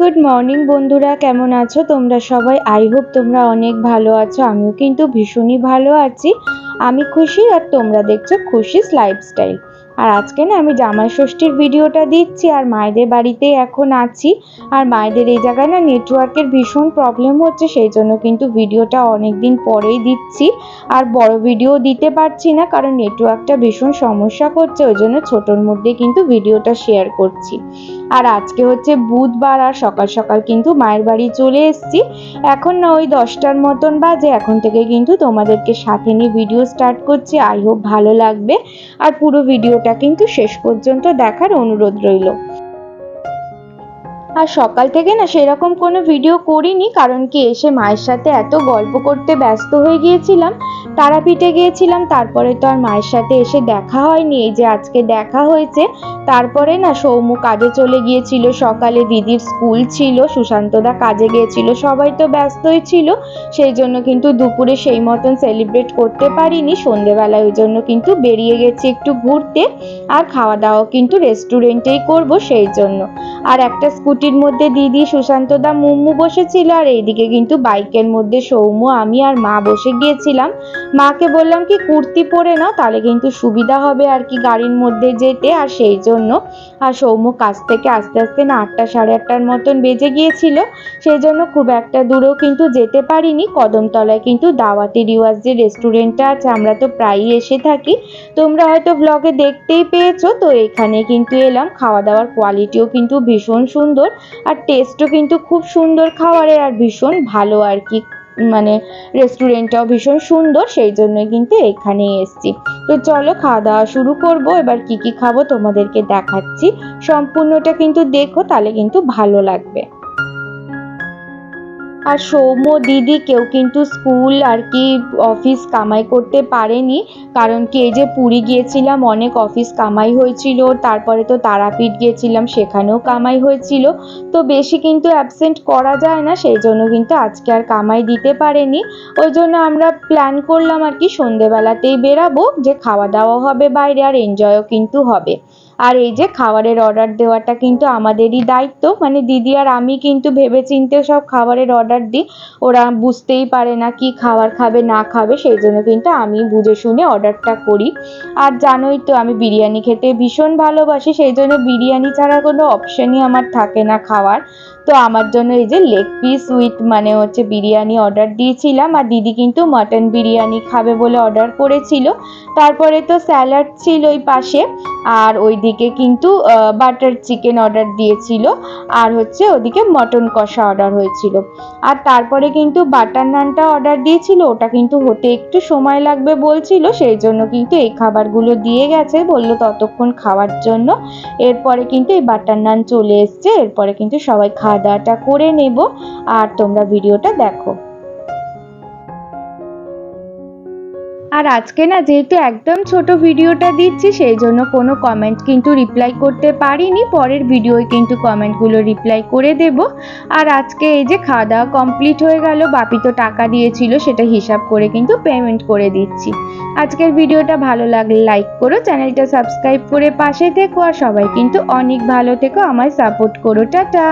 Good morning বন্ধুরা। কেমন আছো তোমরা সবাই? আই হোপ তোমরা অনেক ভালো আছো। আমিও কিন্তু ভীষণই ভালো আছি। আমি খুশি আর তোমরা দেখছ খুশিস লাইফস্টাইল আর আজকে না আমি জামাই ষষ্ঠীর ভিডিওটা দিচ্ছি আর মায়েদের বাড়িতে এখন আছি। আর মায়েদের এই জায়গায় না নেটওয়ার্কের ভীষণ প্রবলেম হচ্ছে, সেই জন্য কিন্তু ভিডিওটা অনেক দিন পরেই দিচ্ছি। আর বড় ভিডিও দিতে পারছি না, কারণ নেটওয়ার্কটা ভীষণ সমস্যা করছে, ওই জন্য ছোটোর মধ্যে কিন্তু ভিডিওটা শেয়ার করছি। আর আজকে হচ্ছে বুধবার আর সকাল সকাল কিন্তু মায়ের বাড়ি চলে এসেছি। এখন না ওই দশটার মতন বাজে, এখন থেকে কিন্তু তোমাদেরকে সাথে নিয়ে ভিডিও স্টার্ট করছি। আই হোপ ভালো লাগবে। আর পুরো ভিডিওটা কিন্তু শেষ পর্যন্ত দেখার অনুরোধ রইল। আর সকাল থেকে না সেরকম কোনো ভিডিও করিনি, কারণ কি এসে মায়ের সাথে এত গল্প করতে ব্যস্ত হয়ে গিয়েছিলাম, তারাপীঠে গিয়েছিলাম, তারপরে তো আর মায়ের সাথে এসে দেখা হয়নি, এই যে আজকে দেখা হয়েছে, তারপরে না সৌমু কাজে চলে গিয়েছিল, সকালে দিদির স্কুল ছিল, সুশান্তদা কাজে গিয়েছিল, সবাই তো ব্যস্তই ছিল, সেই জন্য কিন্তু দুপুরে সেই মতন সেলিব্রেট করতে পারিনি, সন্ধেবেলায় ওই জন্য কিন্তু বেরিয়ে গেছি একটু ঘুরতে, আর খাওয়া দাওয়া কিন্তু রেস্টুরেন্টেই করব সেই জন্য। আর একটা স্কুটির মধ্যে দিদি সুশান্তদা মুম্মু বসেছিল, আর এইদিকে কিন্তু বাইকের মধ্যে সৌম্য, আমি আর মা বসে গিয়েছিলাম। মাকে বললাম কি, কুর্তি পরে নাও, তাহলে কিন্তু সুবিধা হবে আর কি গাড়ির মধ্যে যেতে, আর সেই জন্য। আর সৌম্য কাছ থেকে আস্তে আস্তে না আটটা সাড়ে আটটার মতন বেজে গিয়েছিল, সেই জন্য খুব একটা দূরেও কিন্তু যেতে পারিনি। কদমতলায় কিন্তু দাওয়াতি রিওয়াজ যে রেস্টুরেন্টটা আছে, আমরা তো প্রায়ই এসে থাকি। তোমরা হয়তো ব্লগে দেখতেই পেয়েছ, তো এখানে কিন্তু এলাম, খাওয়া দাওয়ার কোয়ালিটিও কিন্তু ভীষণ সুন্দর আর টেস্টও কিন্তু খুব সুন্দর খাবারের আর ভীষণ ভালো আর কি মানে রেস্টুরেন্টটাও ভীষণ সুন্দর, সেই জন্যই কিন্তু এখানে এসছি। তো চলো খাওয়া দাওয়া শুরু করব, এবার কি কি খাব তোমাদেরকে দেখাচ্ছি। সম্পূর্ণটা কিন্তু দেখো, তাহলে কিন্তু ভালো লাগবে। আর সৌম্য দিদি কেউ কিন্তু স্কুল আর কি অফিস কামাই করতে পারেনি। কারণ কি, এই যে পুরী গিয়েছিলাম, অনেক অফিস কামাই হয়েছিল। তারপরে তো তারাপীঠ গিয়েছিলাম, সেখানেও কামাই হয়েছিল। তো বেশি কিন্তু অ্যাবসেন্ট করা যায় না, সেই জন্য কিন্তু আজকে আর কামাই দিতে পারেনি। ওই জন্য আমরা প্ল্যান করলাম আর কি সন্ধেবেলাতেই বেরাবো, যে খাওয়া দাওয়া হবে বাইরে আর এনজয়ও কিন্তু হবে। আর এই যে খাবারের অর্ডার দেওয়াটা কিন্তু আমাদেরই দায়িত্ব। মানে দিদি আর আমি কিন্তু ভেবে চিনতে সব খাবারের অর্ডার দিই। ওরা বুঝতেই পারে না কি খাবার খাবে, না খাবে, সেই জন্য কিন্তু আমি বুঝে শুনে অর্ডারটা করি। আর জানোই তো, আমি বিরিয়ানি খেতে ভীষণ ভালোবাসি, সেই জন্য বিরিয়ানি ছাড়া কোনো অপশনই আমার থাকে না খাওয়ার। তো আমার জন্য এই যে লেগ পিস উইথ মানে হচ্ছে বিরিয়ানি অর্ডার দিয়েছিলাম। আর দিদি কিন্তু মাটন বিরিয়ানি খাবে বলে অর্ডার করেছিল। তারপরে তো স্যালাড ছিল ওই পাশে। আর ওইদিকে কিন্তু বাটার চিকেন অর্ডার দিয়েছিল। আর হচ্ছে ওদিকে মটন কষা অর্ডার হয়েছিল। আর তারপরে কিন্তু বাটার নানটা অর্ডার দিয়েছিল। ওটা কিন্তু হতে একটু সময় লাগবে বলছিল। সেই জন্য কিন্তু এই খাবারগুলো দিয়ে গেছে। বলল ততক্ষণ খাওয়ার জন্য। এরপরে কিন্তু এই বাটার নান চলে এসছে। এরপরে কিন্তু সবাই খাওয়া দাওয়াটা করে নেব আর তোমরা ভিডিওটা দেখো। আর আজকে না যেহেতু একদম ছোট ভিডিওটা দিচ্ছি, সেই জন্য কোনো কমেন্ট কিন্তু রিপ্লাই করতে পারিনি। পরের ভিডিওয় কিন্তু কমেন্টগুলো রিপ্লাই করে দেব। আর আজকে এই যে খাওয়া দাওয়া কমপ্লিট হয়ে গেল, বাপি তো টাকা দিয়েছিল, সেটা হিসাব করে কিন্তু পেমেন্ট করে দিচ্ছি। আজকের ভিডিওটা ভালো লাগলে লাইক করো, চ্যানেলটা সাবস্ক্রাইব করে পাশে থেকো। আর সবাই কিন্তু অনেক ভালো থেকো, আমায় সাপোর্ট করো, টাটা।